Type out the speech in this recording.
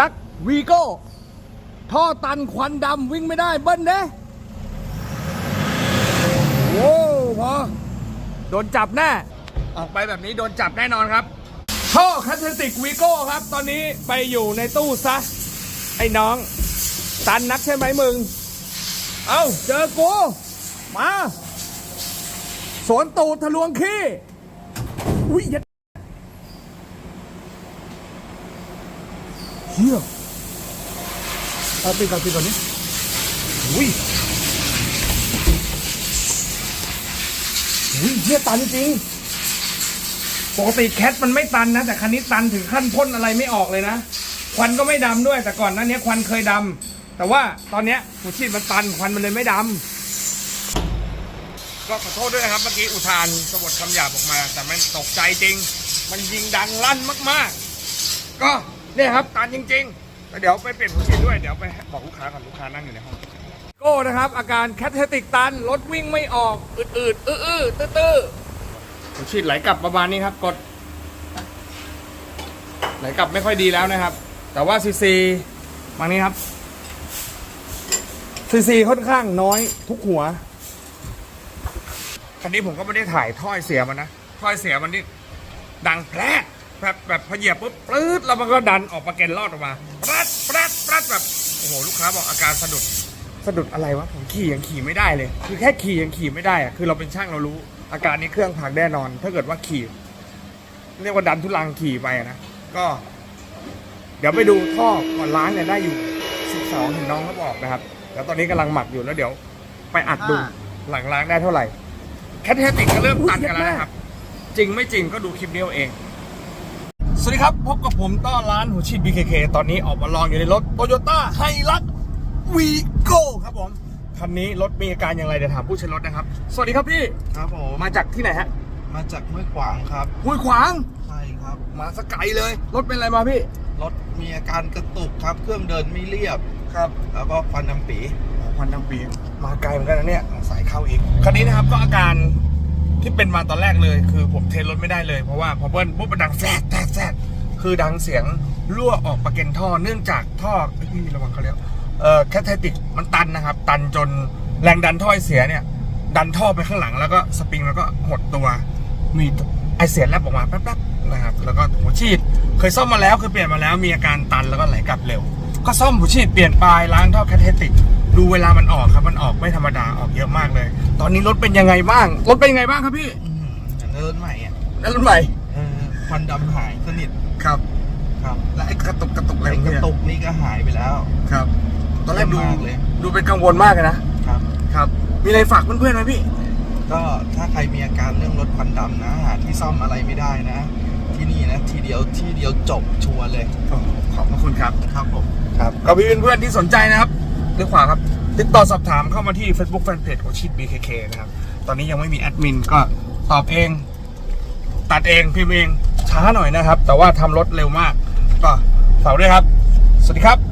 ลักวีโก้ ท่อตันควันดำวิ่งไม่ได้เบิ้ลเด้โว้พอโดนจับแน่ ออกไปแบบนี้โดนจับแน่นอนครับ ท่อคัตเทติกวีโก้ครับ ตอนนี้ไปอยู่ในตู้ซะ ไอ้น้อง ตันนักใช่ไหมมึง เอ้า เจอกู มา สวนตูดทะลวงขี้ อุ้ย อย่าเฮียเอาปิดก่อนปิดก่อนนี่อุ้ยอุ้ยเฮียตันจริงปกติแคทมันไม่ตันนะ แต่คันนี้ตันถึงขั้นพ่นอะไรไม่ออกเลยนะ ควันก็ไม่ดำด้วย แต่ก่อนหนั้นเนี้ยควันเคยดำแต่ว่าตอนเนี้ยหัวฉีดมันตันควันมันเลยไม่ดำก็ขอโทษด้วยนะครับ เมื่อกี้อุทานสะบดคำหยาบออกมา แต่มันตกใจจริง มันยิงดังลั่นมาก ๆ ก็ เนี่ยครับตันจริงๆแล้วเดี๋ยวไปเปลี่ยนหัวฉีดด้วยเดี๋ยวไปบอกลูกค้าก่อนลูกค้านั่งอยู่ในห้องโก้นะครับ อาการแคทเทติกตันรถวิ่งไม่ออกอืดๆอื้อๆตื้อๆผมฉีดไหลกลับประมาณนี้ครับกด ไหลกลับไม่ค่อยดีแล้วนะครับ แต่ว่าซีซีบางนี้ครับซีซีค่อนข้างน้อยทุกหัว คันนี้ผมก็ไม่ได้ถ่ายถ้อยเสียมันนะถ้อยเสียมันนี่ดังแพร่ แบบแบบพอเหยียบปุ๊บปลื้ดแล้วมันก็ดันออกประเก็นรอดออกมาปรัดปรัดปรัดแบบโอ้โหลูกค้าบอกอาการสะดุดสะดุดอะไรวะผมขี่ยังขี่ไม่ได้เลย คือแค่ขี่ยังขี่ไม่ได้อะคือเราเป็นช่างเรารู้ อาการนี้เครื่องพังแน่นอน ถ้าเกิดว่าขี่เรียกว่าดันทุลังขี่ไปอะนะก็ เดี๋ยวไปดูท่อก่อนล้างเนี่ยได้อยู่ 12เห็นน้องเขาบอกนะครับ แล้วตอนนี้กำลังหมักอยู่แล้วเดี๋ยว ไปอัดดูหลังล้างได้เท่าไหร่แคทเทติกก็เริ่มตันกันแล้วนะครับ จริงไม่จริงก็ดูคลิปนี้เอาเอง สวัสดีครับ พบกับผมต้อนร้านหัวฉีด BKK ตอนนี้ออกมาลองอยู่ในรถ Toyota h i l u x v g o ครับผมคันนี้รถมีอาการอย่างไรเดี๋ยวถามผู้ใช้รถนะครับ สวัสดีครับพี่ครับผมมาจากที่ไหนฮะมาจากห้วยขวางครับห้วยขวางใช่ครับ มาสกไกลเลย รถเป็นอะไรมาพี่รถมีอาการกระตุกครับ เครื่องเดินไม่เรียบครับ แล้วก็ควันดำปีควันดำปีมาไกลเหมือนกันนะเนี่ยสายเข้าอีกคันนี้นะครับก็อาการ ที่เป็นมาตอนแรกเลย คือผมเทรนรถไม่ได้เลยเพราะว่าพอเบิ้ลปุ๊บมันดังแฟดแฟดแฟดคือดังเสียงรั่วออกประเก็นท่อเนื่องจากท่อพี่ระวังเขาเรียกเอ่อแคทเทติกมันตันนะครับ ตันจนแรงดันท่อไอเสียเนี่ย ดันท่อไปข้างหลังแล้วก็สปริงแล้วก็หดตัว มีไอเสียแลบออกมาแป๊บๆนะครับ แล้วก็หัวฉีดเคยซ่อมมาแล้วเคยเปลี่ยนมาแล้วมีอาการตันแล้วก็ไหลกลับเร็ว ก็ซ่อมหัวฉีดเปลี่ยนปลายล้างท่อแคทเทติก ดูเวลามันออกครับมันออกไม่ธรรมดาออกเยอะมากเลย ตอนนี้รถเป็นยังไงบ้างรถเป็นยังไงบ้างครับพี่อืมอย่างรถใหม่อะแล้วรถใหม่เออควันดำหายสนิทครับ ครับ และไอ้กระตุกกระตุกอะไรไอ้ของกระเนี่ยตุกนี่ก็หายไปแล้ว ครับ ตอนแรกดูเยี่ยมมากเลยดูเป็นกังวลมากเลยนะครับ ครับ มีอะไรฝากเพื่อนๆไหมพี่ ก็ถ้าใครมีอาการเรื่องรถควันดำนะหาที่ซ่อมอะไรไม่ได้นะ ที่นี่นะ ทีเดียวที่เดียวจบชัวร์เลยขอบพระคุณครับครับผมครับก็พี่เพื่อนๆที่สนใจนะครับ เรื่อขวาครับ ติดต่อสอบถามเข้ามาที่ Facebook Fanpage ของชิด BKK นะครับ ตอนนี้ยังไม่มีแอดมินก็ตอบเอง ตัดเองพิมพ์เองช้าหน่อยนะครับ แต่ว่าทำรถเร็วมาก ก็ฝากด้วยครับ สวัสดีครับ